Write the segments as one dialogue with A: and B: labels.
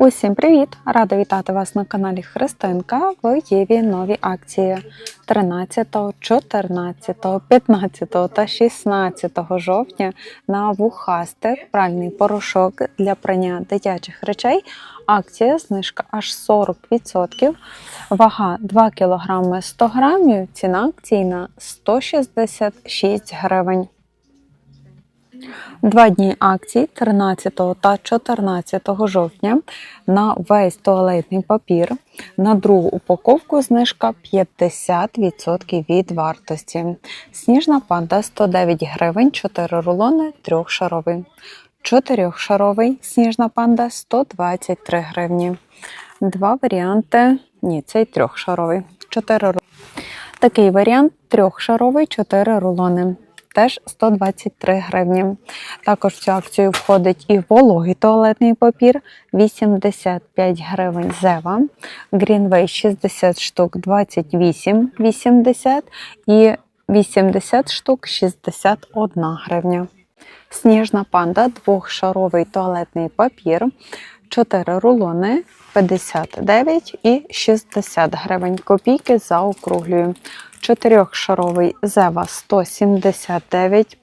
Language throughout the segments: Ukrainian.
A: Усім привіт! Рада вітати вас на каналі Христинка. В Єві нові акції 13, 14, 15 та 16 жовтня на вухастик пральний порошок для прання дитячих речей. Акція знижка аж 40%. Вага 2 кг 100 грамів. Ціна акційна 166 гривень. Два дні акцій 13 та 14 жовтня на весь туалетний папір. На другу упаковку знижка 50% від вартості. Сніжна панда 109 гривень, 4 рулони, трьохшаровий. Чотирьохшаровий сніжна панда 123 гривні. Два варіанти. Ні, цей трьохшаровий. 4 рулони. Такий варіант трьохшаровий, 4 рулони теж 123 гривні. Також в цю акцію входить і вологий туалетний папір 85 гривень зева, Greenway 60 штук 28,80 і 80 штук 61 гривня. Сніжна панда, двохшаровий туалетний папір, 4 рулони 59 і 60 гривень. Копійки заокруглюю. Чотирьохшаровий Зева 179,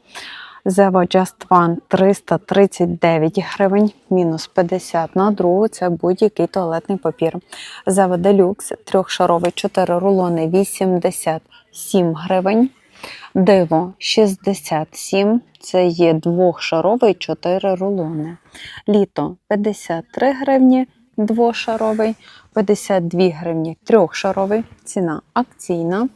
A: Зева Just One 339 гривень, мінус 50 на другу. Це будь-який туалетний папір. Зева Deluxe трьохшаровий 4 рулони 87 гривень. Диво 67, це є двохшаровий 4 рулони. Літо 53 гривні, двошаровий, 52 гривні трьохшаровий, ціна акційна.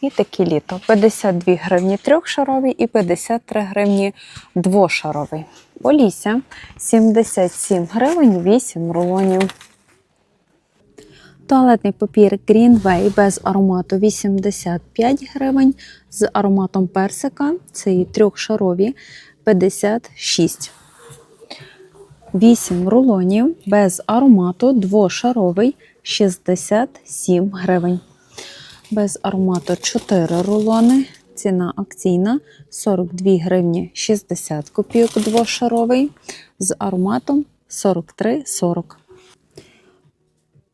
A: І такі літо 52 гривні трьохшаровий і 53 гривні двошаровий. Полісся 77 гривень 8 рулонів. Туалетний папір Greenway без аромату 85 гривень, з ароматом персика, це і трьохшарові 56 8 рулонів без аромату двошаровий 67 гривень. Без аромату 4 рулони. Ціна акційна 42 гривні 60 копійок двошаровий. З ароматом 43,40.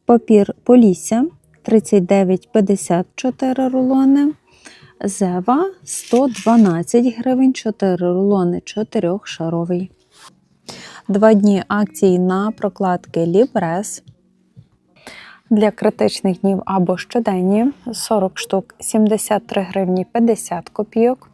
A: Папір Полісся 39,54 рулони. Зева 112 гривень 4 рулони 4-шаровий. Два дні акції на прокладки Лібрес. Для критичних днів або щоденні 40 штук 73 гривні 50 копійок.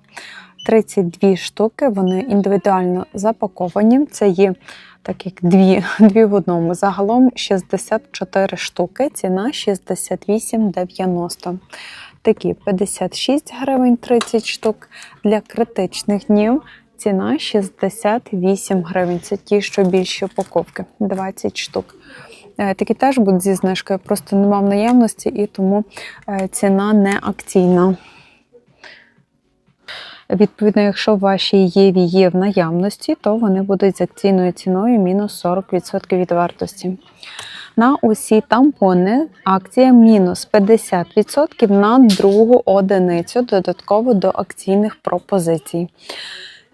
A: 32 штуки, вони індивідуально запаковані. Це є так як дві, дві в одному. Загалом 64 штуки, ціна 68,90. Такі 56 гривень 30 штук. Для критичних днів ціна 68 гривень. Це ті, що більші упаковки, 20 штук. Е, Такі теж будуть зі знижкою, просто нема в наявності і тому е, ціна не акційна. Відповідно, якщо в вашій єві є в наявності, то вони будуть з акційною ціною мінус 40% від вартості. На усі тампони акція мінус 50% на другу одиницю додатково до акційних пропозицій.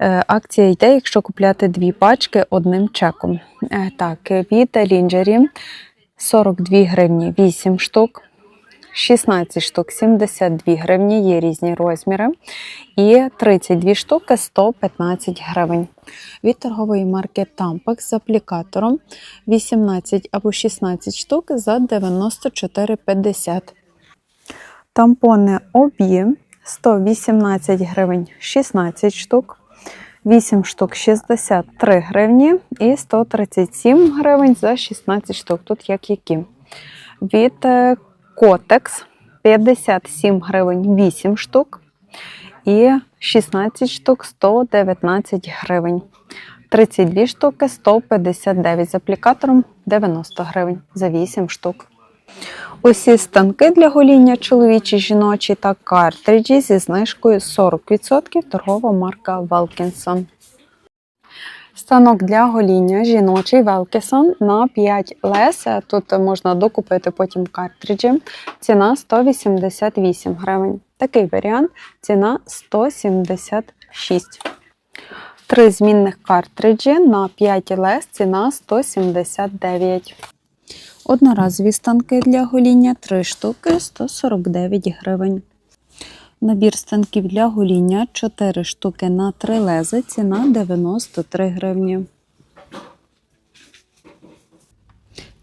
A: Е, Акція йде, якщо купляти дві пачки одним чеком. Е, Так, від Лінджері 42 гривні 8 штук. 16 штук 72 гривні, є різні розміри. І 32 штуки 115 гривень. Від торгової марки Tampax з аплікатором 18 або 16 штук за 94,50. Тампони обі 118 гривень 16 штук. 8 штук 63 гривні і 137 гривень за 16 штук. Тут як які. Від е, Котекс 57 гривень 8 штук. І 16 штук 119 гривень. 32 штуки 159 з аплікатором 90 гривень за 8 штук. Усі станки для гоління чоловічі, жіночі та картриджі зі знижкою 40% торгова марка Велкінсон. Станок для гоління жіночий Велкісон на 5 лес. Тут можна докупити потім картриджі. Ціна 188 гривень. Такий варіант ціна 176. Три змінних картриджі на 5 лес ціна 179. Одноразові станки для гоління 3 штуки 149 гривень. Набір станків для гоління 4 штуки на 3 лези, ціна 93 гривні.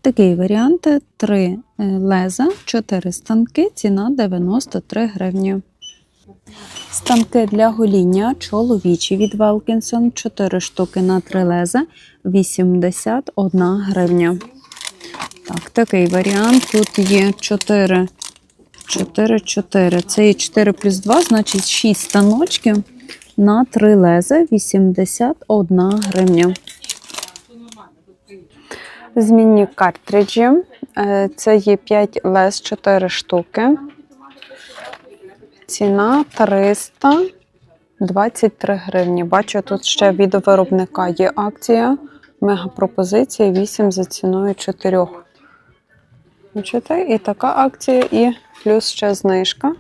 A: Такий варіант 3 леза, 4 станки, ціна 93 гривні. Станки для гоління чоловічі від Велкінсон 4 штуки на 3 леза 81 гривня. Так, такий варіант. Тут є 4, 4, 4. Це є 4 плюс 2, значить 6 станочків на 3 леза 81 гривня. Змінні картриджі. Е, Це є 5 лез 4 штуки. Ціна 323 гривні. Бачу, тут ще від виробника є акція. Мегапропозиція 8 за ціною 4. Бачите? І така акція, і плюс ще знижка.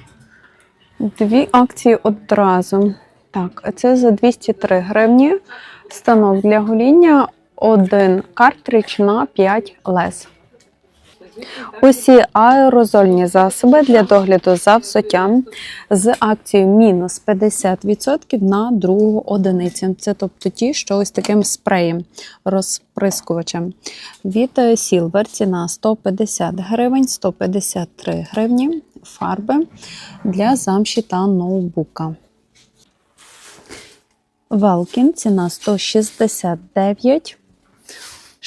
A: Дві акції одразу. Так, це за 203 гривні. Станок для гоління, один картридж на 5 лез. Усі аерозольні засоби для догляду за взуттям з акцією мінус 50% на другу одиницю. Це тобто ті, що ось таким спреєм, розприскувачем. Від е, Silver ціна 150 гривень, 153 гривні фарби для замші та ноутбука. Велкін ціна 169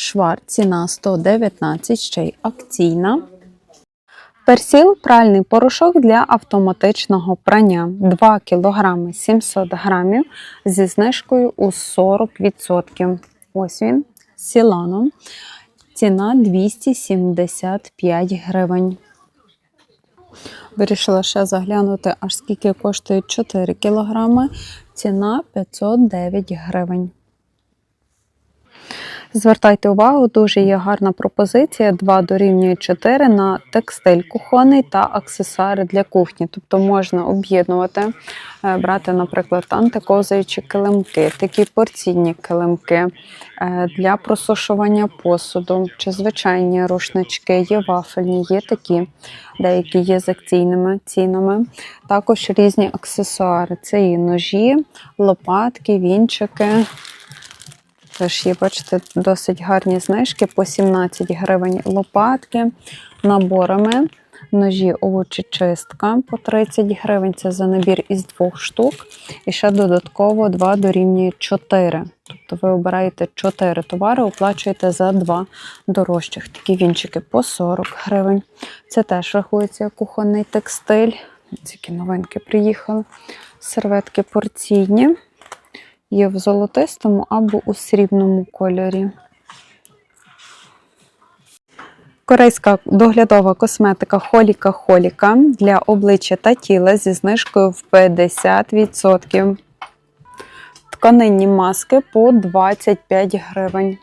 A: Швар ціна 119, ще й акційна. Персіл пральний порошок для автоматичного прання 2 кг 700 грамів зі знижкою у 40%. Ось він з сіланом. Ціна 275 гривень. Вирішила ще заглянути, аж скільки коштує 4 кг. Ціна 509 гривень. Звертайте увагу, дуже є гарна пропозиція. 2 дорівнює 4 на текстиль кухонний та аксесуари для кухні. Тобто можна об'єднувати, е, брати, наприклад, антиковзаючі килимки, такі порційні килимки е, для просушування посуду чи звичайні рушнички, є вафельні, є такі, деякі є з акційними цінами. Також різні аксесуари. Це і ножі, лопатки, вінчики. Теж є, бачите, досить гарні знижки по 17 гривень лопатки наборами. Ножі овочечистка по 30 гривень. Це за набір із двох штук. І ще додатково 2 дорівнює 4. Тобто ви обираєте 4 товари, оплачуєте за 2 дорожчих. Такі вінчики по 40 гривень. Це теж рахується як кухонний текстиль. Ці новинки приїхали. Серветки порційні є в золотистому або у срібному кольорі. Корейська доглядова косметика Холіка Холіка для обличчя та тіла зі знижкою в 50%. Тканинні маски по 25 гривень.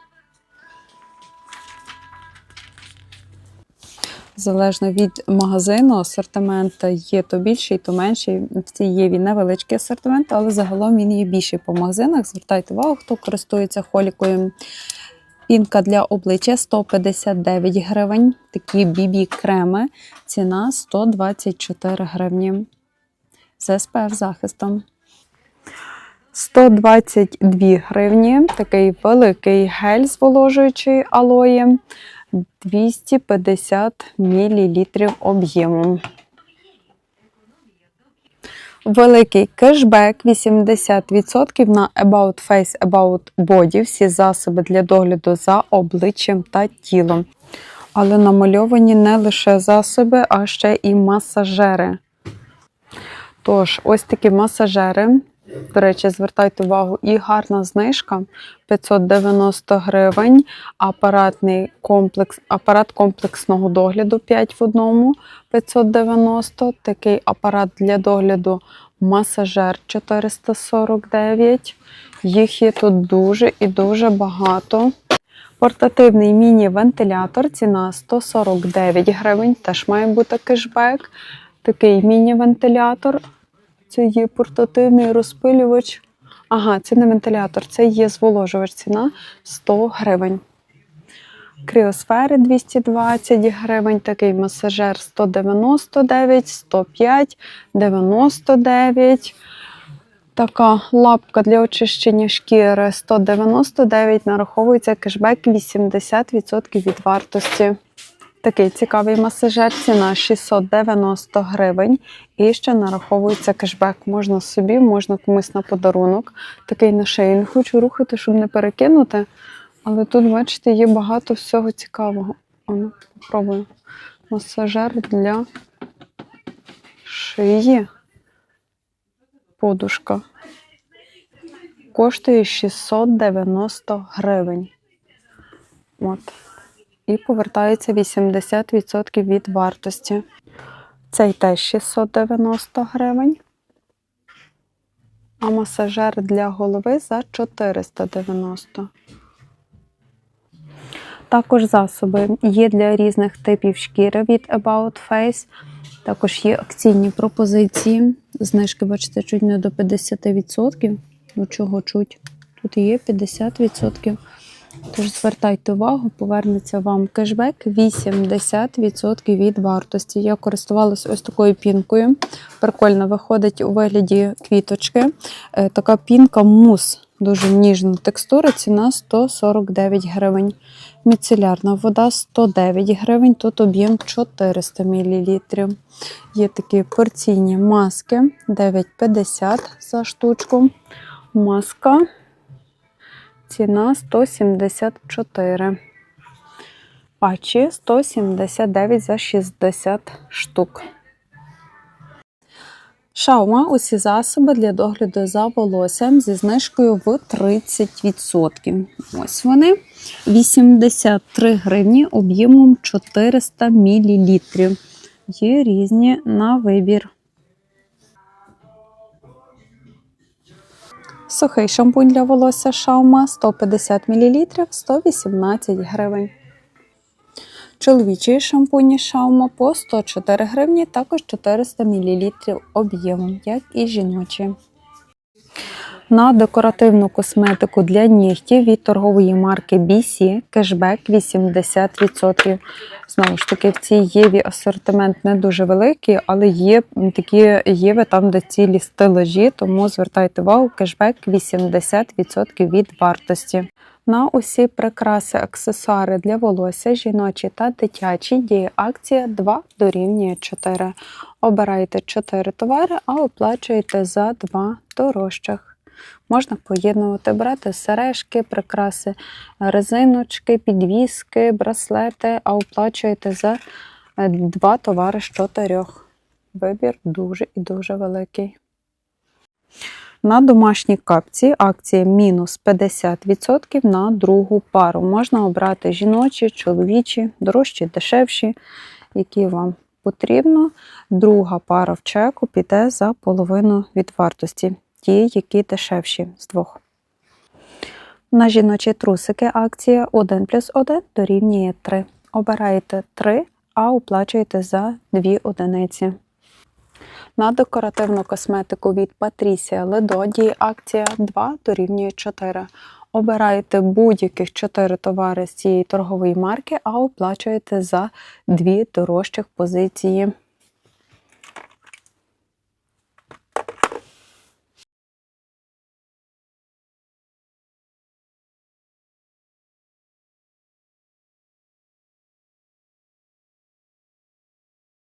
A: Залежно від магазину, асортимент є то більший, то менший. В цій є він невеличкий асортимент, але загалом він є більший по магазинах. Звертайте увагу, хто користується холікою. Пінка для обличчя 159 гривень. Такі бібі-креми. Ціна 124 гривні. З СПФ захистом. 122 гривні. Такий великий гель зволожуючий алоє. 250 мл об'єму. Великий кешбек 80% на About Face, About Body, всі засоби для догляду за обличчям та тілом. Але намальовані не лише засоби, а ще і масажери. Тож, ось такі масажери. До речі, звертайте увагу, і гарна знижка 590 гривень. Апаратний комплекс, апарат комплексного догляду 5 в одному 590. Такий апарат для догляду масажер 449. Їх є тут дуже і дуже багато. Портативний міні-вентилятор, ціна 149 гривень, теж має бути кешбек. Такий міні-вентилятор. Це є портативний розпилювач. Ага, це не вентилятор, це є зволожувач. Ціна 100 гривень. Кріосфери 220 гривень, такий масажер 199, 105, 99. Така лапка для очищення шкіри 199, нараховується кешбек 80% від вартості. Такий цікавий масажер, ціна 690 гривень. І ще нараховується кешбек. Можна собі, можна комусь на подарунок. Такий на шиї. Не хочу рухати, щоб не перекинути. Але тут, бачите, є багато всього цікавого. Ану, попробую. Масажер для шиї. Подушка. Коштує 690 гривень. От. І повертається 80% від вартості. Цей теж 690 гривень. А масажер для голови за 490. Також засоби є для різних типів шкіри від About Face. Також є акційні пропозиції. Знижки, бачите, чуть не до 50%. Ну чого чуть? Тут є 50%. Тож звертайте увагу, повернеться вам кешбек 80% від вартості. Я користувалася ось такою пінкою. Прикольно виходить у вигляді квіточки. Е, Така пінка мус, дуже ніжна текстура, ціна 149 гривень. Міцелярна вода 109 гривень, тут об'єм 400 мл. Є такі порційні маски 9,50 за штучку. Маска ціна 174. Патчі 179 за 60 штук. Шаума усі засоби для догляду за волоссям зі знижкою в 30%. Ось вони 83 гривні об'ємом 400 мл. Є різні на вибір. Сухий шампунь для волосся Шаума 150 мл 118 гривень. Чоловічий шампунь Шаума по 104 гривні, також 400 мл об'ємом, як і жіночі. На декоративну косметику для нігтів від торгової марки BC кешбек 80%. Знову ж таки, в цій єві асортимент не дуже великий, але є такі єви там, де цілі стелажі, тому звертайте увагу, кешбек 80% від вартості. На усі прикраси, аксесуари для волосся, жіночі та дитячі діє акція 2 дорівнює 4. Обирайте 4 товари, а оплачуєте за 2 дорожчих. Можна поєднувати, брати сережки, прикраси, резиночки, підвіски, браслети, а оплачуєте за е, два товари з чотирьох. Вибір дуже і дуже великий. На домашні капці акція мінус 50% на другу пару. Можна обрати жіночі, чоловічі, дорожчі, дешевші, які вам потрібно. Друга пара в чеку піде за половину від вартості. Ті, які дешевші з двох. На жіночі трусики акція 1 плюс 1 дорівнює 3. Обираєте 3, а оплачуєте за 2 одиниці. На декоративну косметику від Patricia Ledo акція 2 дорівнює 4. Обираєте будь-яких 4 товари з цієї торгової марки, а оплачуєте за 2 дорожчих позиції.